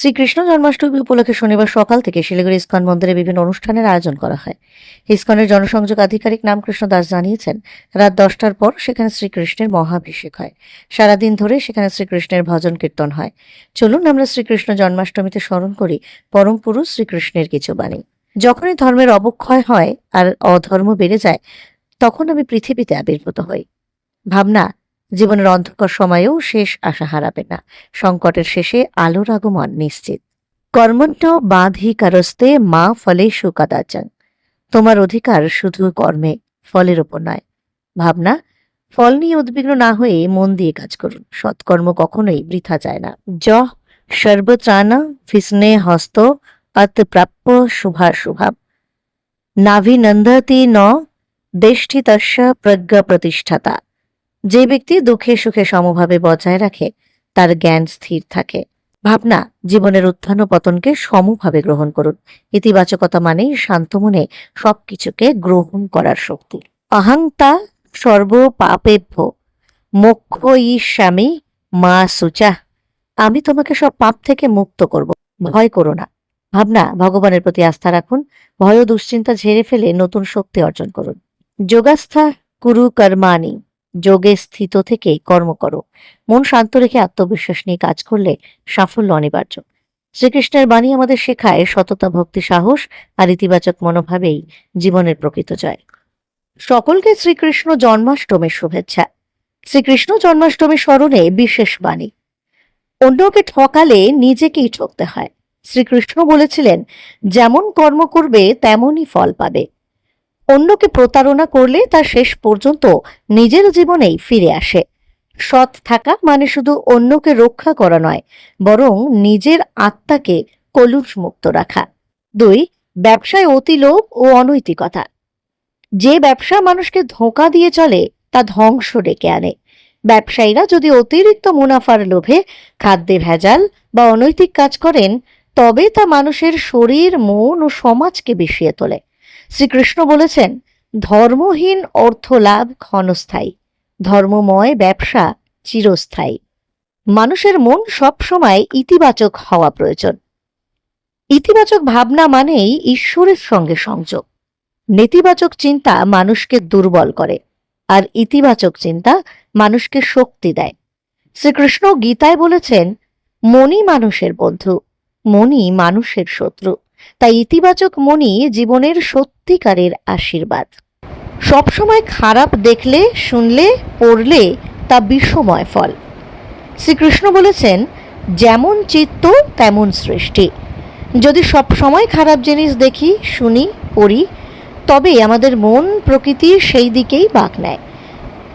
শ্রীকৃষ্ণ জন্মাষ্টমী উপলক্ষে শনিবার সকাল থেকে শিলিগুড়ি ইস্কন মন্দিরে বিভিন্ন অনুষ্ঠানের আয়োজন করা হয়। ইস্কনের জনসংযোগ আধিকারিক নামকৃষ্ণ দাস জানিয়েছেন, রাত দশটার পর সেখানে শ্রীকৃষ্ণের মহাভিষেক হয়। সারাদিন ধরে সেখানে শ্রীকৃষ্ণের ভজন কীর্তন হয়। চলুন আমরা শ্রীকৃষ্ণ জন্মাষ্টমীতে স্মরণ করি, পরম পুরুষ শ্রীকৃষ্ণের কিছু বাণী। যখনই ধর্মের অবক্ষয় হয় আর অধর্ম বেড়ে যায়, তখন আমি পৃথিবীতে আবির্ভূত হই। ভাবনা জীবনের অন্ধকার সময়েও শেষ আশা হারাবে না। সংকটের শেষে আলোর আগমন নিশ্চিত। কর্মণ্য বাধিকারস্তে মা ফলে সুকাদাচান। তোমার অধিকার শুধু কর্মে, ফলের ওপর নয়। ভাবনা, ফল নিয়ে উদ্বিগ্ন না হয়ে মন দিয়ে কাজ করুন। সৎকর্ম কখনোই বৃথা যায় না। য সর্বত্রাণা ফিসনে হস্ত অত প্রাপ্য শুভা শুভাব নাভিনন্দতি ন দেষ্ঠিতস্য প্রজ্ঞা প্রতিষ্ঠাতা। যে ব্যক্তি দুঃখে সুখে সমভাবে বজায় রাখে, তার জ্ঞান স্থির থাকে। ভাবনা, জীবনের উত্থান ও পতনকে সমভাবে গ্রহণ করুন। ইতিবাচকতা মানেই শান্ত মনে সবকিছুকে গ্রহণ করার শক্তি। অহংতা সর্ব পাপেভ্য মোক্ষ স্বামী মা সুচা। আমি তোমাকে সব পাপ থেকে মুক্ত করব। ভয় করো না। ভাবনা, ভগবানের প্রতি আস্থা রাখুন। ভয় ও দুশ্চিন্তা ঝেড়ে ফেলে নতুন শক্তি অর্জন করুন। যোগাস্থা কুরু কর্মাণি। যোগে স্থিত থেকে কর্ম করো। মন শান্ত রেখে আত্মবিশ্বাস নিয়ে কাজ করলে সাফল্য অনিবার্য। শ্রীকৃষ্ণের বাণী আমাদের শেখায় সততা, ভক্তি, সাহস আর ইতিবাচক মনোভাবেই জীবনের প্রকৃত জয়। সকলকে শ্রীকৃষ্ণ জন্মাষ্টমীর শুভেচ্ছা। শ্রীকৃষ্ণ জন্মাষ্টমীর স্মরণে বিশেষ বাণী। অন্যকে ঠকালে নিজেকেই ঠকতে হয়। শ্রীকৃষ্ণ বলেছিলেন, যেমন কর্ম করবে, তেমনই ফল পাবে। অন্যকে প্রতারণা করলে তা শেষ পর্যন্ত নিজের জীবনেই ফিরে আসে। সৎ থাকা মানে শুধু অন্যকে রক্ষা করা নয়, বরং নিজের আত্মাকে কলুষ মুক্ত রাখা। দুই, ব্যবসায় অতিলোভ ও অনৈতিকতা। যে ব্যবসা মানুষকে ধোঁকা দিয়ে চলে, তা ধ্বংস ডেকে আনে। ব্যবসায়ীরা যদি অতিরিক্ত মুনাফার লোভে খাদ্যে ভেজাল বা অনৈতিক কাজ করেন, তবে তা মানুষের শরীর, মন ও সমাজকে বিষিয়ে তোলে। শ্রীকৃষ্ণ বলেছেন, ধর্মহীন অর্থ লাভ ক্ষণস্থায়ী, ধর্মময় ব্যবসা চিরস্থায়ী। মানুষের মন সবসময় ইতিবাচক হওয়া প্রয়োজন। ইতিবাচক ভাবনা মানেই ঈশ্বরের সঙ্গে সংযোগ। নেতিবাচক চিন্তা মানুষকে দুর্বল করে, আর ইতিবাচক চিন্তা মানুষকে শক্তি দেয়। শ্রীকৃষ্ণ গীতায় বলেছেন, মনই মানুষের বন্ধু, মনই মানুষের শত্রু। তাই ইতিবাচক মনই জীবনের সত্যিকারের আশীর্বাদ। সবসময় খারাপ দেখলে, শুনলে, পড়লে তা বিষময় ফল। শ্রীকৃষ্ণ বলেছেন, যেমন চিত্ত, তেমন সৃষ্টি। যদি সব সময় খারাপ জিনিস দেখি, শুনি, পড়ি, তবে আমাদের মন প্রকৃতির সেই দিকেই বাঁক নেয়।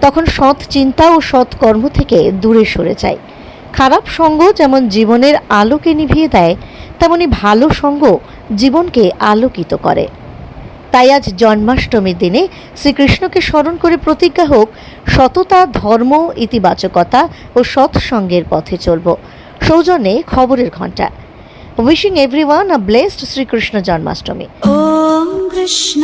তখন সৎ চিন্তা ও সৎ কর্ম থেকে দূরে সরে যায়। খারাপ সঙ্গ যেমন জীবনের আলোকে নিভিয়ে দেয়, তেমনি ভালো সঙ্গ জীবনকে আলোকিত করে। তাই আজ জন্মাষ্টমীর দিনে শ্রীকৃষ্ণকে স্মরণ করে প্রতিজ্ঞা হোক, সততা, ধর্ম, ইতিবাচকতা ও সৎসঙ্গের পথে চলব। সৌজন্যে খবরের ঘণ্টা। Wishing everyone a blessed Shrikrishna Janmashtami. Om Krishna